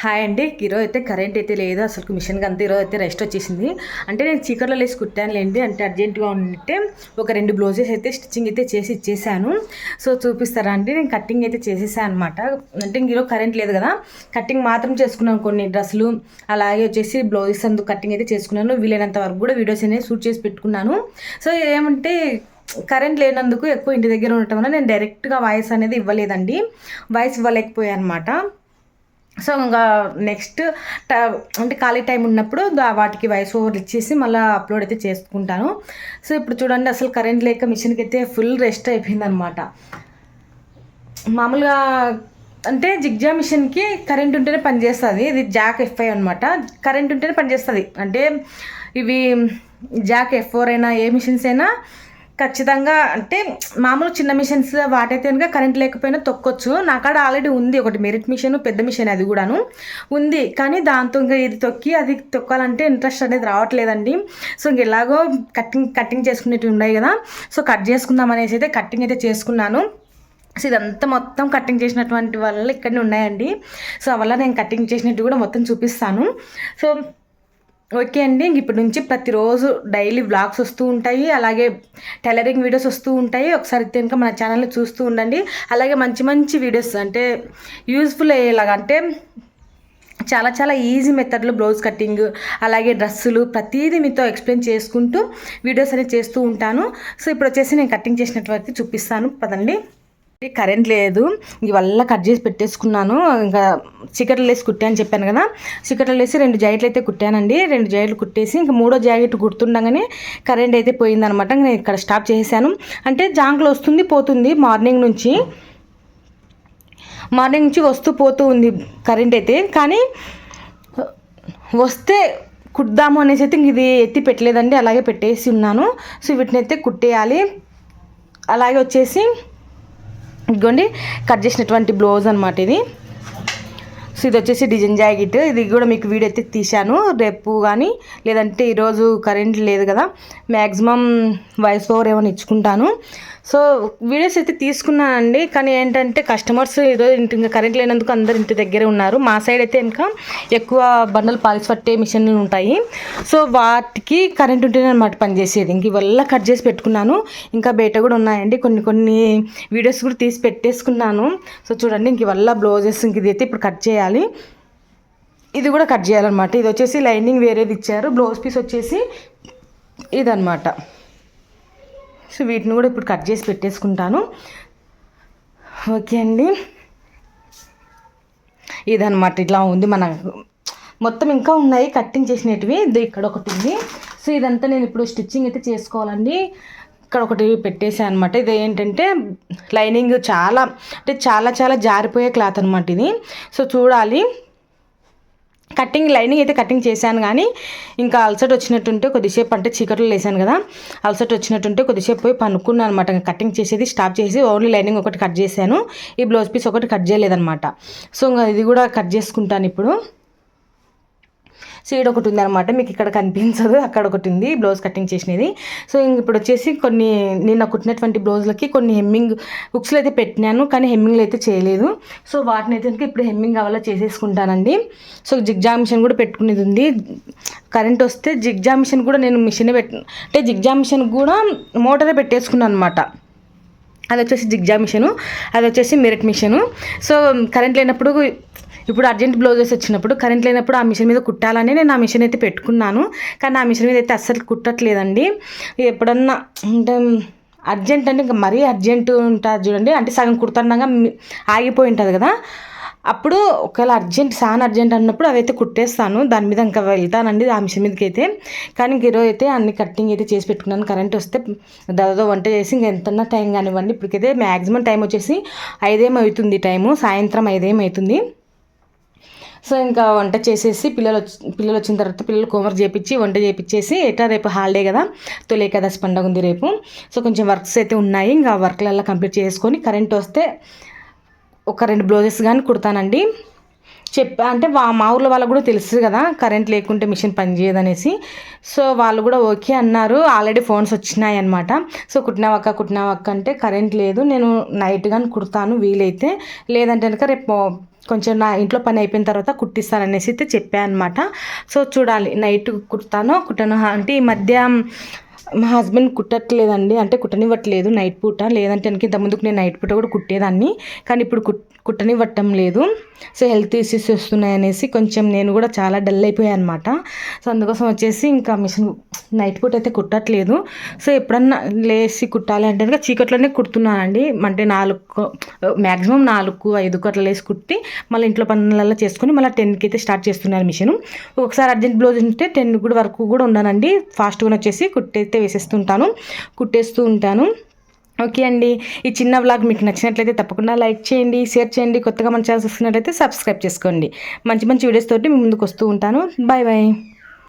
Hi అండి. ఈరోజు అయితే కరెంట్ అయితే లేదు. అసలు మిషన్కి అంతా ఈరోజు అయితే రెస్ట్ వచ్చేసింది. అంటే నేను చీకట్లో లేసి కుట్టానులేండి అంటే అర్జెంటుగా ఉంటే ఒక రెండు బ్లౌజెస్ అయితే స్టిచ్చింగ్ అయితే చేసి ఇచ్చేసాను. సో చూపిస్తారా అండి? నేను కటింగ్ అయితే చేసేసాను అనమాట అంటే ఈరోజు కరెంట్ లేదు కదా. కటింగ్ మాత్రం చేసుకున్నాను కొన్ని డ్రెస్సులు. అలాగే వచ్చేసి బ్లౌజెస్ అందుకు కటింగ్ అయితే చేసుకున్నాను. వీలైనంత వరకు కూడా వీడియోస్ అనేవి షూట్ చేసి పెట్టుకున్నాను. సో ఏమంటే కరెంట్ లేనందుకు ఎక్కువ ఇంటి దగ్గర ఉండటం వల్ల నేను డైరెక్ట్గా వాయిస్ అనేది ఇవ్వలేదండి. వాయిస్ ఇవ్వలేకపోయాను అనమాట సో ఇంకా నెక్స్ట్ అంటే ఖాళీ టైం ఉన్నప్పుడు వాటికి వాయిస్ ఓవర్ ఇచ్చేసి మళ్ళీ అప్లోడ్ అయితే చేసుకుంటాను. సో ఇప్పుడు చూడండి అసలు కరెంట్ లేక మిషన్కి అయితే ఫుల్ రెస్ట్ అయిపోయింది అనమాట మామూలుగా అంటే జిగ్జా మిషన్కి కరెంట్ ఉంటేనే పనిచేస్తుంది ఇది జాక్ ఎఫ్ఐ అనమాట కరెంట్ ఉంటేనే పనిచేస్తుంది అంటే ఇవి జాక్ ఎఫ్ ఫోర్ అయినా ఏ మిషన్స్ అయినా ఖచ్చితంగా అంటే మామూలు చిన్న మిషన్స్ వాటైతే కనుక కరెంట్ లేకపోయినా తొక్కొచ్చు. నాకాడ ఆల్రెడీ ఉంది ఒకటి మెరిట్ మిషన్ పెద్ద మిషన్ అది కూడాను. ఉంది. కానీ దాంతో ఇంకా ఇది తొక్కి అది తొక్కాలంటే ఇంట్రెస్ట్ అనేది రావట్లేదండి. సో ఇంక ఎలాగో కటింగ్ కటింగ్ చేసుకునేటివి ఉన్నాయి కదా. సో కట్ చేసుకుందాం అనేసి అయితే కటింగ్ అయితే చేసుకున్నాను. సో ఇదంతా మొత్తం కటింగ్ చేసినటువంటి వల్ల ఇక్కడనే ఉన్నాయండి. సో అవల్ల నేను కటింగ్ చేసినట్టు కూడా మొత్తం చూపిస్తాను. సో ఓకే అండి. ఇంక ఇప్పటి నుంచి ప్రతిరోజు డైలీ వ్లాగ్స్ వస్తూ ఉంటాయి. అలాగే టైలరింగ్ వీడియోస్ వస్తూ ఉంటాయి. ఒకసారి కనుక మన ఛానల్ని చూస్తూ ఉండండి. అలాగే మంచి మంచి వీడియోస్ అంటే యూజ్ఫుల్ అయ్యేలాగా అంటే చాలా చాలా ఈజీ మెథడ్లో బ్లౌజ్ కటింగ్ అలాగే డ్రెస్సులు ప్రతిదీ మీతో ఎక్స్ప్లెయిన్ చేసుకుంటూ వీడియోస్ అనేది చేస్తూ ఉంటాను. సో ఇప్పుడు వచ్చేసి నేను కటింగ్ చేసినటువంటి చూపిస్తాను. పదండి. కరెంట్ లేదు. ఇవల్ల కట్ చేసి పెట్టేసుకున్నాను. ఇంకా చికెట్లు వేసి కుట్టాను చెప్పాను కదా. చికెట్లు వేసి రెండు జాకెట్లు అయితే కుట్టానండి. రెండు జాకెట్లు కుట్టేసి ఇంకా మూడో జాకెట్ కుడుతుండగానే కరెంట్ అయితే పోయిందనమాట. నేను ఇక్కడ స్టాప్ చేసేసాను. అంటే జాంకులు వస్తుంది పోతుంది మార్నింగ్ నుంచి. మార్నింగ్ నుంచి వస్తూ పోతూ ఉంది కరెంట్ అయితే. కానీ వస్తే కుడదాము అనేసి అయితే ఇంక ఇది ఎత్తి పెట్టలేదండి. అలాగే పెట్టేసి ఉన్నాను. సో వీటిని అయితే కుట్టేయాలి. అలాగే వచ్చేసి ఇదిగోండి కట్ చేసినటువంటి బ్లౌజ్ అనమాట ఇది. సో ఇది వచ్చేసి డిజైన్ జాకెట్. ఇది కూడా మీకు వీడియో అయితే తీశాను. రేపు కానీ లేదంటే ఈరోజు కరెంట్ లేదు కదా మ్యాక్సిమం వాయిస్ ఓవర్ ఏమైనా ఇచ్చుకుంటాను. సో వీడియోస్ అయితే తీసుకున్నానండి కానీ ఏంటంటే కస్టమర్స్ ఈరోజు ఇంకా కరెంట్ లేనందుకు అందరు ఇంటి దగ్గరే ఉన్నారు. మా సైడ్ అయితే ఇంకా ఎక్కువ బండలు పాలిసి పట్టే మిషన్లు ఉంటాయి. సో వాటికి కరెంట్ ఉంటేనే అనమాట పనిచేసేది ఇంక ఇవల్ల కట్ చేసి పెట్టుకున్నాను. ఇంకా బయట కూడా ఉన్నాయండి. కొన్ని కొన్ని వీడియోస్ కూడా తీసి పెట్టేసుకున్నాను. సో చూడండి ఇంక ఇవల్ల బ్లౌజెస్ ఇంక ఇది అయితే ఇప్పుడు కట్ చేయాలి. ఇది కూడా కట్ చేయాలన్నమాట. ఇది వచ్చేసి లైనింగ్ వేరేది ఇచ్చారు. బ్లౌజ్ పీస్ వచ్చేసి ఇదన్నమాట. సో వీటిని కూడా ఇప్పుడు కట్ చేసి పెట్టేసుకుంటాను. ఓకే అండి. ఇదనమాట ఇట్లా ఉంది మన మొత్తం ఇంకా ఉన్నాయి కట్టింగ్ చేసినవి ఇది ఇక్కడ ఒకటి ఉంది. సో ఇదంతా నేను ఇప్పుడు స్టిచ్చింగ్ అయితే చేసుకోవాలండి. ఇక్కడ ఒకటి పెట్టేసాను అనమాట ఇది ఏంటంటే లైనింగ్ చాలా అంటే చాలా చాలా జారిపోయే క్లాత్ అనమాట ఇది. సో చూడాలి. కటింగ్ లైనింగ్ అయితే కటింగ్ చేశాను కానీ ఇంకా అలసట వచ్చినట్టుంటే కొద్దిసేపు అంటే చీకట్లో లేసాను కదా. అలసట వచ్చినట్టుంటే కొద్దిసేపు పోయి పనుకున్నాను అనమాట కటింగ్ చేసేది స్టాప్ చేసి ఓన్లీ లైనింగ్ ఒకటి కట్ చేశాను. ఈ బ్లౌజ్ పీస్ ఒకటి కట్ చేయలేదన్నమాట. సో ఇంకా ఇది కూడా కట్ చేసుకుంటాను ఇప్పుడు. సీడ్ ఒకటి ఉంది అనమాట మీకు ఇక్కడ కనిపించదు అక్కడ ఒకటి ఉంది బ్లౌజ్ కటింగ్ చేసినది. సో ఇంక ఇప్పుడు వచ్చేసి కొన్ని నిన్న కుట్టినటువంటి బ్లౌజ్లకి కొన్ని హెమ్మింగ్ హుక్స్లు అయితే పెట్టినాను కానీ హెమ్మింగ్లు అయితే చేయలేదు. సో వాటిని అయితే ఇప్పుడు హెమ్మింగ్ కావాలో చేసేసుకుంటానండి. సో జిగ్జా మిషన్ కూడా పెట్టుకునేది ఉంది. కరెంట్ వస్తే జిగ్జా మిషన్ కూడా నేను మిషన్ పెట్ అంటే జిగ్జా మిషన్ కూడా మోటరే పెట్టేసుకున్నాను అనమాట అది వచ్చేసి జిగ్జా మిషను అది వచ్చేసి మెరిట్ మిషను సో కరెంట్ లేనప్పుడు ఇప్పుడు అర్జెంట్ బ్లౌజెస్ వచ్చినప్పుడు కరెంట్ లేనప్పుడు ఆ మిషన్ మీద కుట్టాలని నేను ఆ మిషన్ అయితే పెట్టుకున్నాను. కానీ ఆ మిషన్ మీద అయితే అస్సలు కుట్టట్లేదండి. ఎప్పుడన్నా అంటే అర్జెంట్ అంటే ఇంకా మరీ అర్జెంట్ ఉంటుంది చూడండి. అంటే సగం కుడుతుండగా ఆగిపోయి ఉంటుంది కదా. అప్పుడు ఒకవేళ అర్జెంట్ సాన్ అర్జెంట్ అన్నప్పుడు అవైతే కుట్టేస్తాను. దాని మీద ఇంకా వెళ్తానండి ఆ మిషన్ మీదకి అయితే కానీ ఇంక ఈరోజు అయితే అన్ని కట్టింగ్ అయితే చేసి పెట్టుకున్నాను. కరెంట్ వస్తే దాదాపు వంట చేసి ఇంక ఎంతన్నా టైం కానివ్వండి. ఇప్పటికైతే మ్యాక్సిమం టైం వచ్చేసి ఐదేమవుతుంది టైము సాయంత్రం ఐదేమవుతుంది అవుతుంది. సో ఇంకా వంట చేసేసి పిల్లలు వచ్చి పిల్లలు వచ్చిన తర్వాత పిల్లలు హోంవర్క్ చేపించి వంట చేపించేసి ఎట్లా రేపు హాలిడే కదా తొలి ఏకాదశి పండుగ ఉంది రేపు. సో కొంచెం వర్క్స్ అయితే ఉన్నాయి ఇంకా వర్క్లల్లా కంప్లీట్ చేసుకొని కరెంట్ వస్తే ఒక రెండు బ్లౌజెస్ కానీ కుడతానండి. చెప్పా అంటే మా ఊర్లో వాళ్ళకు కూడా తెలుసు కదా కరెంట్ లేకుంటే మిషన్ పనిచేయదనేసి సో వాళ్ళు కూడా ఓకే అన్నారు ఆల్రెడీ ఫోన్స్ వచ్చినాయి అనమాట సో కుట్టినవక్క కుట్టినవక్క అంటే కరెంట్ లేదు నేను నైట్ కానీ కుడతాను వీలైతే. లేదంటే కనుక రేపు కొంచెం నా ఇంట్లో పని అయిపోయిన తర్వాత కుట్టిస్తాననేసి అయితే చెప్పాను అనమాట సో చూడాలి నైట్ కుడతాను కుట్టను. అంటే ఈ మధ్య మా హస్బెండ్ కుట్టట్లేదండి. అంటే కుట్టనివ్వట్లేదు నైట్ పూట. లేదంటే ఇంత ముందుకు నేను నైట్ పూట కూడా కుట్టేదాన్ని. కానీ ఇప్పుడు కుట్ కుట్టనివ్వటం లేదు. సో హెల్త్ ఇష్యూస్ వస్తున్నాయి అనేసి కొంచెం నేను కూడా చాలా డల్ అయిపోయాను అనమాట సో అందుకోసం వచ్చేసి ఇంకా మిషన్ నైట్ పూట అయితే కుట్టట్లేదు. సో ఎప్పుడన్నా లేసి కుట్టాలి అంటే కనుక చీకట్లోనే కుడుతున్నానండి. అంటే నాలుగు మ్యాక్సిమం నాలుగు ఐదుకు అట్లా లేసి కుట్టి మళ్ళీ ఇంట్లో పనులలో చేసుకుని మళ్ళీ టెన్కి అయితే స్టార్ట్ చేస్తున్నాను మిషన్. ఒకసారి అర్జెంట్ బ్లౌజ్ ఉంటే టెన్ కూడా వరకు కూడా ఉన్నానండి ఫాస్ట్గా వచ్చేసి కుట్టయితే వేసేస్తుంటాను. కుట్టేస్తూ ఉంటాను. ఓకే అండి. ఈ చిన్న వ్లాగ్ మీకు నచ్చినట్లయితే తప్పకుండా లైక్ చేయండి షేర్ చేయండి కొత్తగా మన ఛానల్ చూస్తున్నట్లయితే సబ్స్క్రైబ్ చేసుకోండి. మంచి మంచి వీడియోస్ తోటి మీ ముందుకు వస్తూ ఉంటాను. Bye bye